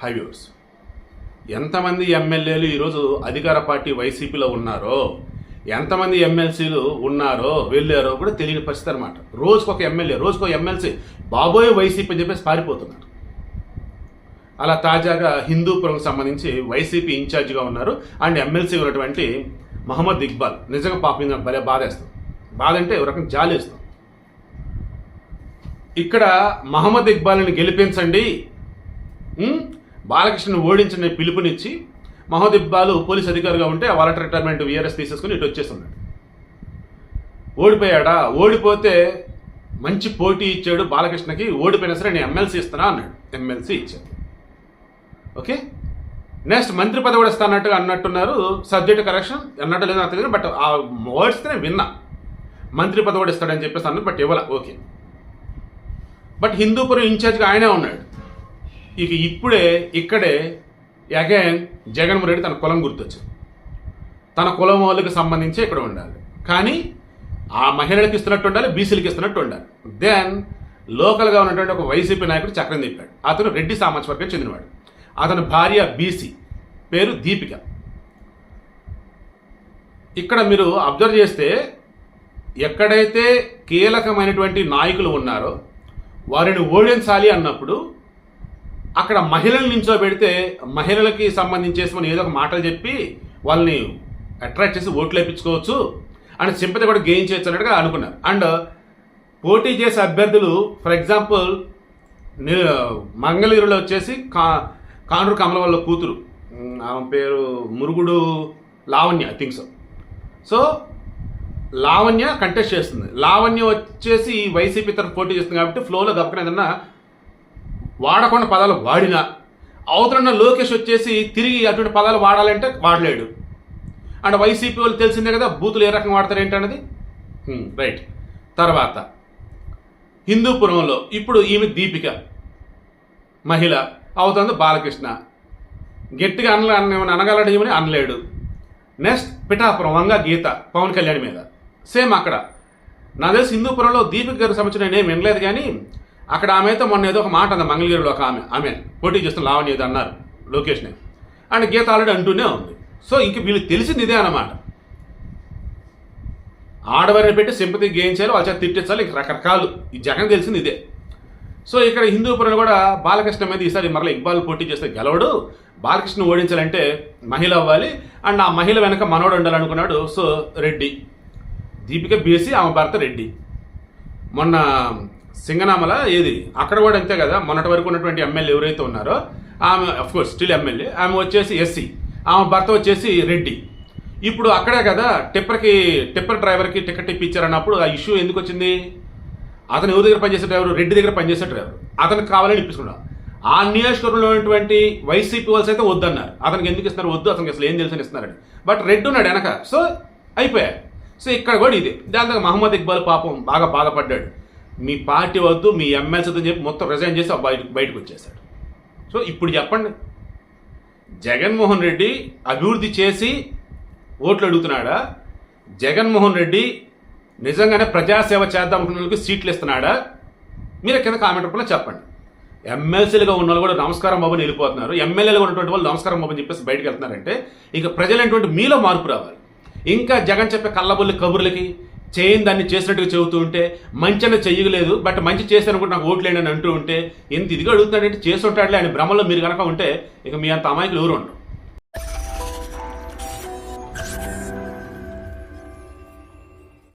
హైవ్యూర్స్ ఎంతమంది ఎమ్మెల్యేలు ఈరోజు అధికార పార్టీ వైసీపీలో ఉన్నారో ఎంతమంది ఎమ్మెల్సీలు ఉన్నారో వెళ్ళారో కూడా తెలియని పరిస్థితి అనమాట రోజుకు ఒక ఎమ్మెల్యే రోజుకొక ఎమ్మెల్సీ బాబోయ్ వైసీపీ అని చెప్పేసి పారిపోతున్నారు. అలా తాజాగా హిందూపురంకి సంబంధించి వైసీపీ ఇన్ఛార్జిగా ఉన్నారు. అండ్ ఎమ్మెల్సీ ఉన్నటువంటి మహమ్మద్ ఇక్బాల్. నిజంగా పాపం నాకు భలే బాధేస్తాం. బాధ అంటే ఒక రకం జాలేస్తాం. ఇక్కడ మహమ్మద్ ఇక్బాల్ని గెలిపించండి బాలకృష్ణను ఓడించిన పిలుపునిచ్చి మహోదిబ్బాలు పోలీస్ అధికారిగా ఉంటే వాలంటీర్ రిటైర్మెంట్ విఆర్ఎస్ తీసేసుకుని ఇటు వచ్చేస్తున్నాడు ఓడిపోయాడా? ఓడిపోతే మంచి పోటీ ఇచ్చాడు బాలకృష్ణకి ఓడిపోయినా సరే నేను ఎమ్మెల్సీ ఇస్తున్నా అన్నాడు. ఎమ్మెల్సీ ఇచ్చాడు. ఓకే? నెక్స్ట్ మంత్రి పదవి కూడా ఇస్తానట్టుగా అన్నట్టున్నారు. సబ్జెక్ట్ కరెక్షన్ అన్నట్టు లేదు నాకు తెలియదు బట్ ఆ వర్డ్స్ నేను విన్నా. మంత్రి పదవి కూడా ఇస్తాడని చెప్పేసి అన్నారు బట్ ఇవ్వాల. ఓకే. బట్ హిందూపురం ఇన్ఛార్జ్గా ఆయనే ఉన్నాడు. ఇక ఇప్పుడే ఇక్కడే అగైన్ జగన్మోహన్ రెడ్డి తన కులం గుర్తొచ్చింది. తన కులం వాళ్ళకి సంబంధించి ఇక్కడ ఉండాలి. కానీ ఆ మహిళలకు ఇస్తున్నట్టు ఉండాలి బీసీలకు ఇస్తున్నట్టు ఉండాలి. దెన్ లోకల్గా ఉన్నటువంటి ఒక వైసీపీ నాయకుడు చక్రం తిప్పాడు. అతను రెడ్డి సామాజిక వర్గం చెందినవాడు. అతని భార్య బీసీ పేరు దీపిక. ఇక్కడ మీరు అబ్జర్వ్ చేస్తే ఎక్కడైతే కీలకమైనటువంటి నాయకులు ఉన్నారో వారిని ఓడించాలి అన్నప్పుడు అక్కడ మహిళలు నించోబెడితే మహిళలకి సంబంధించేసి మనం ఏదో ఒక మాటలు చెప్పి వాళ్ళని అట్రాక్ట్ చేసి ఓట్లు వేయించుకోవచ్చు అండ్ సింపతి కూడా గెయిన్ చేయొచ్చు అన్నట్టుగా అనుకున్నారు. అండ్ పోటీ చేసే అభ్యర్థులు ఫర్ ఎగ్జాంపుల్ మంగళగిరిలో వచ్చేసి కా కాండ్రు కమల వాళ్ళ కూతురు ఆమె పేరు Murugudu Lavanya I think so so Lavanya contest చేస్తుంది. లావణ్య వచ్చేసి వైసీపీ తరఫు పోటీ చేస్తుంది కాబట్టి ఫ్లోలో గప్పకన వాడకుండా పదాలు వాడినా అవతలన్న లోకేష్ వచ్చేసి తిరిగి అటువంటి పదాలు వాడాలంటే వాడలేడు. అండ్ వైసీపీ వాళ్ళు తెలిసిందే కదా బూతులు ఏ రకంగా వాడతారు ఏంటన్నది రైట్. తర్వాత హిందూపురంలో ఇప్పుడు ఈమె దీపిక మహిళ అవుతుంది బాలకృష్ణ. గట్టిగా అనలే అన్న అనగలడు ఏమని అనలేడు. నెక్స్ట్ పిఠాపురం వంగ గీత పవన్ కళ్యాణ్ మీద. సేమ్ అక్కడ. నా తెలిసి హిందూపురంలో దీపిక గారికి సంబంధించిన నేను వినలేదు కానీ అక్కడ ఆమె అయితే మొన్న ఏదో ఒక మాట అంది మంగళగిరిలో ఒక ఆమె. ఆమె పోటీ చేస్తున్న లావణ్య ఏదో అన్నారు లోకేష్ని. అండ్ గీత ఆల్రెడీ అంటూనే ఉంది. సో ఇంక వీళ్ళు తెలిసింది ఇదే అన్నమాట. ఆడవారిని పెట్టి సింపతి గేయించాలి వాళ్ళ చేత తిట్టించాలి ఇంక రకరకాలు. ఈ జగన్ తెలిసింది ఇదే. సో ఇక్కడ హిందూపురం కూడా బాలకృష్ణ మీద ఈసారి మరల ఇక్బాల్ పోటీ చేస్తే గెలవడు. బాలకృష్ణ ఓడించాలంటే మహిళ అవ్వాలి. అండ్ ఆ మహిళ వెనక మనోడు ఉండాలనుకున్నాడు సో రెడ్డి. దీపిక బీసీ ఆమె భర్త రెడ్డి. మొన్న సింగనామల ఏది? అక్కడ కూడా అంతే కదా మొన్నటి వరకు ఉన్నటువంటి ఎమ్మెల్యే ఎవరైతే ఉన్నారో ఆమె కోర్స్ స్టిల్ ఎమ్మెల్యే ఆమె వచ్చేసి ఎస్సీ ఆమె భర్త వచ్చేసి రెడ్డి. ఇప్పుడు అక్కడే కదా టిప్పర్కి టిప్పర్ డ్రైవర్కి టికెట్ ఇప్పించారన్నప్పుడు ఆ ఇష్యూ ఎందుకు వచ్చింది? అతను ఎవరి దగ్గర పనిచేసే డ్రైవర్? రెడ్డి దగ్గర పనిచేసే డ్రైవర్. అతనికి కావాలని ఇప్పించుకున్నాడు ఆ నియోజకవర్గంలో ఉన్నటువంటి వైసీపీ వాళ్ళస్ అయితే వద్దన్నారు. అతనికి ఎందుకు ఇస్తున్నారు? వద్దు అతనికి అసలు ఏం తెలుసు ఇస్తున్నారని. బట్ రెడ్డి ఉన్నాడు వెనక. సో అయిపోయాయి సో ఇక్కడ కూడా ఇది. దాని మహమ్మద్ ఇక్బాల్ పాపం బాగా బాధపడ్డాడు. మీ పార్టీ వద్దు మీ ఎమ్మెల్సీ వద్దని చెప్పి మొత్తం రిజైన్ చేసి బయట బయటకు వచ్చేసాడు సో ఇప్పుడు చెప్పండి. జగన్మోహన్ రెడ్డి అభివృద్ధి చేసి ఓట్లు అడుగుతున్నాడా? జగన్మోహన్ రెడ్డి నిజంగానే ప్రజాసేవ చేద్దాం అనుకున్న సీట్లు ఇస్తున్నాడా? మీరు కింద కామెంట్ రూపంలో చెప్పండి. ఎమ్మెల్సీలుగా ఉన్న వాళ్ళు కూడా నమస్కారం బాబుని వెళ్ళిపోతున్నారు. ఎమ్మెల్యేలుగా ఉన్నటువంటి వాళ్ళు నమస్కారం బాబు అని చెప్పేసి బయటకు వెళ్తున్నారంటే ఇంకా ప్రజలైనటువంటి మీలో మార్పు రావాలి. ఇంకా జగన్ చెప్పే కళ్ళబొల్లి కబుర్లకి చేయని దాన్ని చేసినట్టుగా చెబుతూ ఉంటే మంచి అనేది చెయ్యలేదు బట్ మంచి చేశాను కూడా నాకు ఓట్లేండి అని అంటూ ఉంటే ఎంత ఇదిగా అడుగుతాడంటే చేసి ఉంటాడులే అని భ్రమలో మీరు కనుక ఉంటే ఇక మీ అంత అమాయకులు ఎవరు ఉండరు.